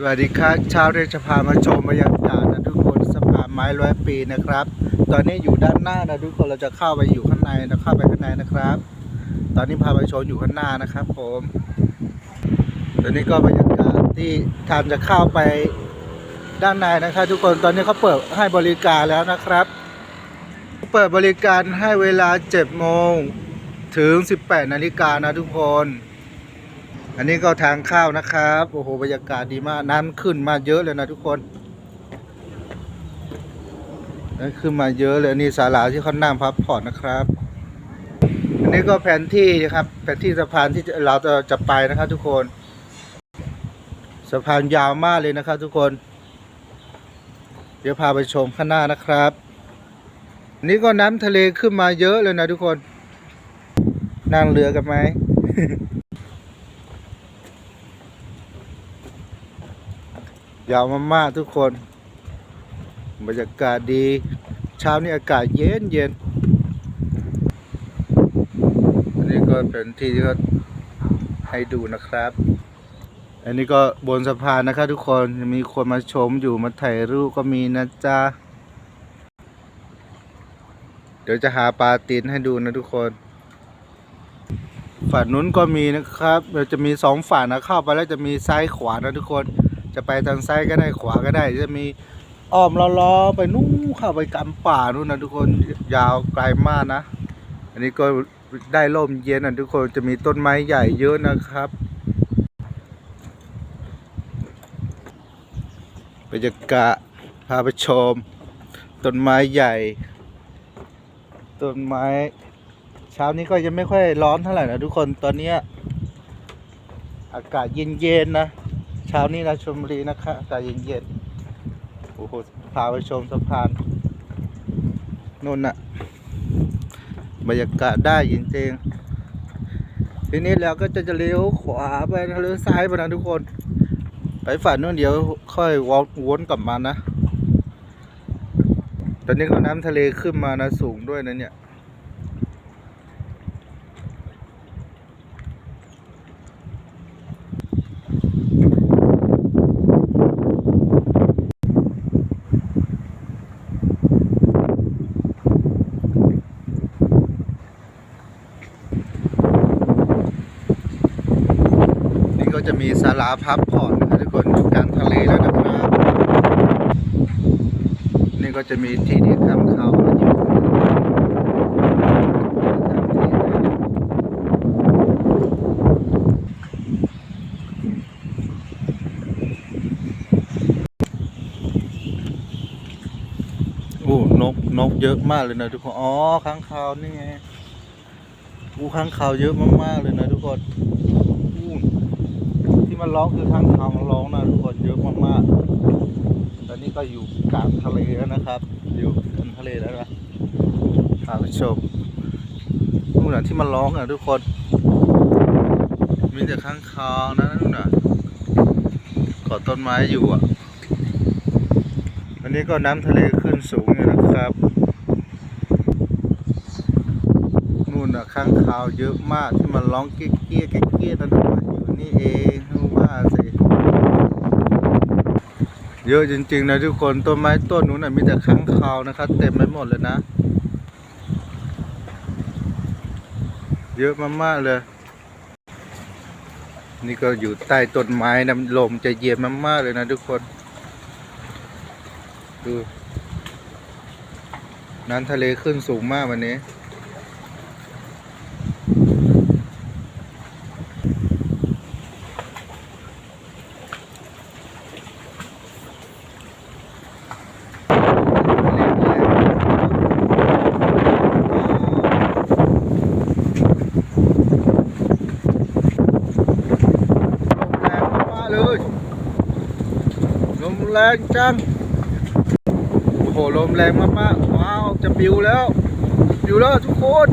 สวัสดีครับชาวเรือจะพามาชมบรรยากาศนะทุกคนสะพานไม้ร้อยปีนะครับ ตอนนี้อยู่ด้านหน้านะทุกคนเราจะเข้าไปอยู่ข้างในนะเข้าไปข้างในนะครับ ตอนนี้พาไปชมอยู่ข้างหน้านะครับ ผม ตอนนี้ก็บรรยากาศที่ทามจะเข้าไปด้านในนะครับ ทุกคนตอนนี้เขาเปิดให้บริการแล้วนะครับ เปิดบริการให้เวลา7โมงถึง 18นาฬิกานะทุกคน อันนี้ก็ทางข้าวนะครับโอ้โหบรรยากาศดีมากน้ำขึ้นมาเยอะเลยนะทุกคนน้ำขึ้นมาเยอะเลยนี่ศาลาที่เขานั่งพักผ่อนนะครับ อันนี้ก็แผนที่นะครับ แผนที่สะพานที่เราจะจะไปนะครับทุกคนสะพานยาวมากเลยนะครับทุกคน เดี๋ยวพาไปชมข้างหน้านะครับนนี้ก็น้ำทะเลขึ้นมาเยอะเลยนะทุกคน นั่งเรือกันไหม ยาวมากๆทุกคน บรรยากาศดี เช้านี้อากาศเย็นเย็นอันนี้ก็เป็นที่ที่เขาให้ดูนะครับ อันนี้ก็บนสะพานนะครับทุกคนมีคนมาชมอยู่มาถ่ายรูปก็มีนะจ๊ะ เดี๋ยวจะหาปลาตีนให้ดูนะทุกคนฝั่งนู้นก็มีนะครับเดี๋ยวจะมีสองฝั่งนะเข้าไปแล้วจะมีซ้ายขวานะทุกคน จะไปทางซ้ายก็ได้ขวาก็ได้ จะมีอ้อมล้อๆไปนู้นเข้าไปกำป่านู่นนะทุกคนยาวไกลมากนะ อันนี้ก็ได้ร่มเย็นนะทุกคนจะมีต้นไม้ใหญ่เยอะนะครับบรรยากาศพาไปชม ต้นไม้ใหญ่ ต้นไม้ เช้านี้ก็ยังไม่ค่อยร้อนเท่าไหร่นะทุกคนตอนนี้อากาศเย็นๆนะ เช้านี้นะชลบุรีนะคะอากาศเย็นๆโอ้โหพาไปชมสะพานนู่นน่ะบรรยากาศได้จริงๆทีนี้เราก็จะจะเลี้ยวขวาไปนะเลี้ยวซ้ายไปนะทุกคน ไปฝั่งนู้นเดี๋ยวค่อยวนวนกลับมานะ ตอนนี้ก็น้ำทะเลขึ้นมานะสูงด้วยนะเนี่ย มีศาลาพักผ่อนนะครับทุกคนอยู่กลางทะเลแล้วนะครับ นี่ก็จะมีที่ที่ทำเขาอยู่โอ้นกนกเยอะมากเลยนะทุกคน อ๋อค้างคาวนี่ไงอู้ค้างคาวเยอะมากๆเลยนะทุกคน ที่มันร้องคือค้างคาวมันร้องนะทุกคนเยอะมากๆตอนนี้ก็อยู่กลางทะเลแล้วนะครับ อยู่กลางทะเลแล้วนะพาไปชมนู่นน่ะที่มันร้องอะทุกคน มีแต่ข้างคาวนะนู่นน่ะกาะต้นไม้อยู่อะอันนี้ก็น้ำทะเลขึ้นสูงอยู่นะครับนู่นน่ะข้างคาวเยอะมากที่มันร้องเกี้ยเกี้ยเกี้ยเกี้ยนั่นอยู่นี่เองรู้ว่าสิ เยอะจริงๆนะทุกคนต้นไม้ต้นนู้นนะมีแต่ค้างคาวนะครับ เต็มไปหมดเลยนะ เยอะมากๆเลย นี่ก็อยู่ใต้ต้นไม้นะลมจะเย็นมากๆเลยนะทุกคนดูน้ำทะเลขึ้นสูงมากวันนี้ ลมแรงมากๆเลย ลม แรงจัง โอ้โห ลมแรงมากๆ ว้าว จะปิวแล้ว ปิวแล้วทุกคน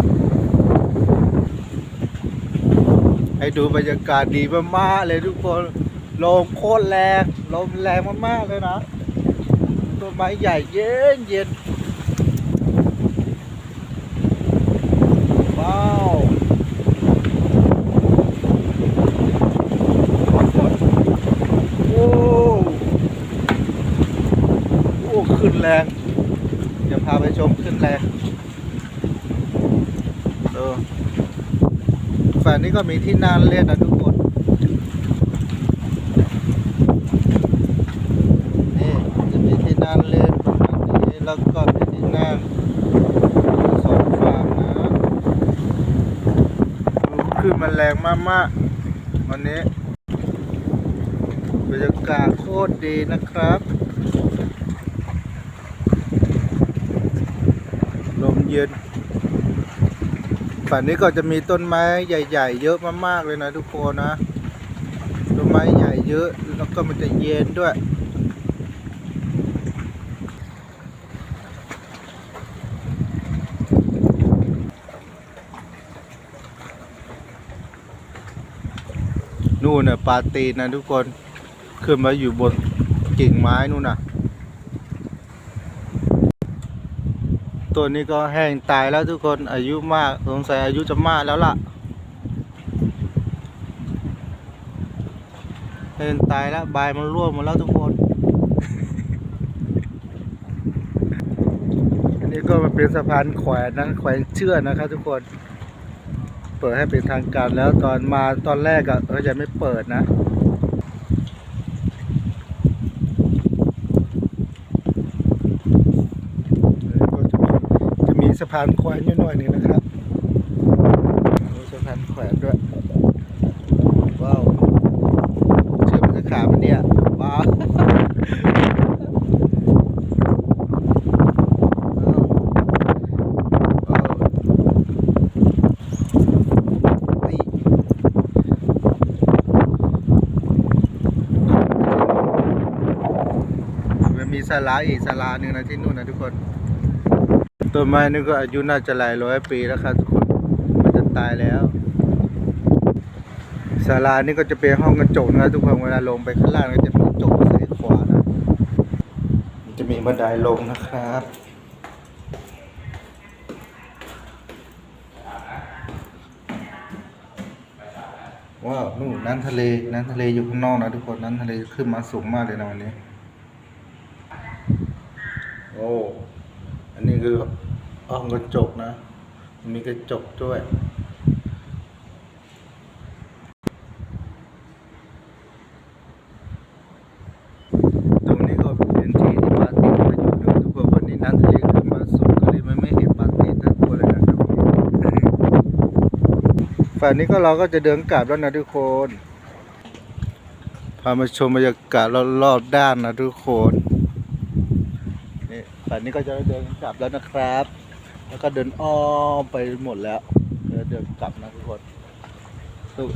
ให้ดูบรรยากาศดีมากๆเลยทุกคน ลมโคตรแรง ลมแรงมากๆเลยนะต้นไม้ใหญ่เย็นเย็นว้าวโอ้ ขึ้นแรงจะพาไปชมขึ้นแรงเออฝั่งนี้ก็มีที่นั่งเล่นนะทุกคนนี่จะมีที่นั่งเล่นตรงนี้แล้วก็มีที่นั่งสองฝั่งนะคือมันแรงมากๆวันนี้บรรยากาศโคตรดีนะครับ ลม เย็นฝั่งนี้ก็จะมีต้นไม้ใหญ่ ๆ เยอะมากๆเลยนะทุกคนนะต้นไม้ใหญ่เยอะแล้วก็มันจะเย็นด้วยนู่นน่ะปลาตีนนะทุกคน ขึ้นมาอยู่บนกิ่งไม้นู่นน่ะ ตัวนี้ก็แห้งตายแล้วทุกคนอายุมากสงสัยอายุจะมากแล้วล่ะแห้งตายแล้วใบมันร่วงหมดแล้วทุกคน อันนี้ก็มาเป็นสะพานแขวนนะแขวนเชื่อนะครับทุกคน เปิดให้เป็นทางการแล้วตอนมาตอนแรกอะเขาจะไม่เปิดนะ แล้วก็จะมีจะมี สะพานแขวนอยู่หน่อยนึงนะครับมีสะพานแขวนด้วยว้าวเชื่อมันจะขาดมันเนี่ยว้าวมันมีศาลาอีกศาลาหนึ่งนะที่นู่นนะทุกคน ต้นไม้นี่ก็อายุน่าจะหลายร้อยปีแล้วครับทุกคนมันจะตายแล้วศาลานี่ก็จะเป็นห้องกระจกนะครับทุกคนเวลาลงไปข้างล่างก็จะมีกระจกใส่ขวานะมันจะมีบันไดลงนะครับว้าวนู่นน้ำทะเลน้ำทะเลอยู่ข้างนอกนะทุกคนน้ำทะเลขึ้นมาสูงมากเลยนะวันนี้ โอ้ อันนี้คือ ห้อกระจกนะ มีกระจกด้วยตรงนี้ก็เป็นที่ที่ปลาตีนมาอยู่ด้วยทุกคนวันนี้น้ำทะเลขึ้นมาสูงก็เลยมันไม่เห็นปลาตีนทั้งตัวเลยนะครับฝั่งนี้ก็เราก็จะเดินกลับแล้วนะทุกคน พามาชมบรรยากาศรอบๆด้านนะทุกคน นี่ฝั่งนี้ก็จะเดินกลับแล้วนะครับ แล้วก็เดินอ้อมไปหมดแล้วเดินเดินกลับนะทุกคน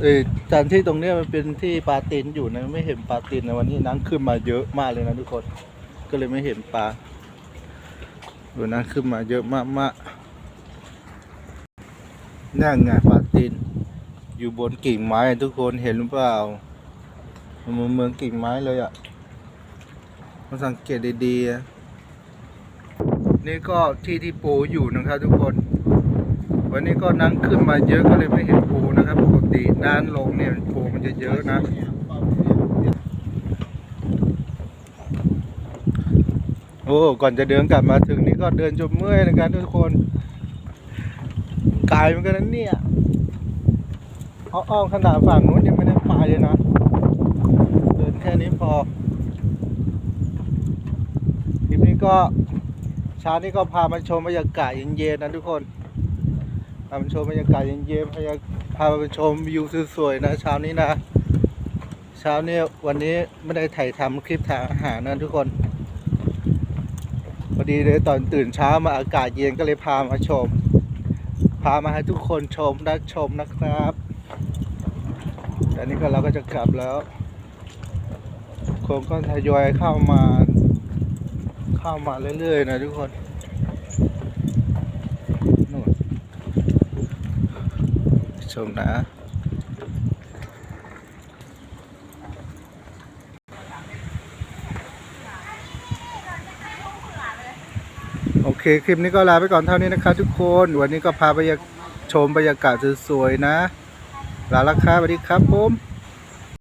เออสถานที่ตรงเนี้ยมันเป็นที่ปลาตีนอยู่นะไม่เห็นปลาตีนในวันนี้น้ำขึ้นมาเยอะมากเลยนะทุกคน ก็เลยไม่เห็นปลาดูน้ำขึ้นมาเยอะมากมากนั่งไงปลาตีน อยู่บนกิ่งไม้ทุกคนเห็นหรือเปล่ามันเหมือนเมืองกิ่งไม้เลยอะมาสังเกตดีๆอะ นี่ก็ที่ที่ปูอยู่นะครับทุกคน วันนี้ก็น้ำขึ้นมาเยอะก็เลยไม่เห็นปูนะครับ ปกติน้ำลงเนี่ยปูมันจะเยอะนะโอ้ก่อนจะเดินกลับมาถึงนี่ก็เดินจนเมื่อยนะครับทุกคนกลเหมือนกันนเนี่ยเอาอ้อมขนาดฝั่งนู้นยังไม่ได้ไปเลยนะเดินแค่นี้พอคลิปนี้ก็ เช้านี้ก็พามาชมบรรยากาศเย็นๆนะทุกคนพามาชมบรรยากาศเย็นๆพาพามาชมวิวสวยๆนะเช้านี้นะ เช้านี้วันนี้ไม่ได้ถ่ายทำคลิปถ่ายอาหารนะทุกคนพอดีเลยตอนตื่นเช้ามาอากาศเย็นก็เลยพามาชม พามาให้ทุกคนชมได้ชมนะครับแต่นี้ก็เราก็จะกลับแล้วคนก็ทยอยเข้ามา เข้ามาเรื่อย ๆ นะทุกคนนู่นชมนะโอเค คลิปนี้ก็ลาไปก่อนเท่านี้นะครับทุกคน วันนี้ก็พาไปชมบรรยากาศสวยๆนะ ลาละครับสวัสดีครับผม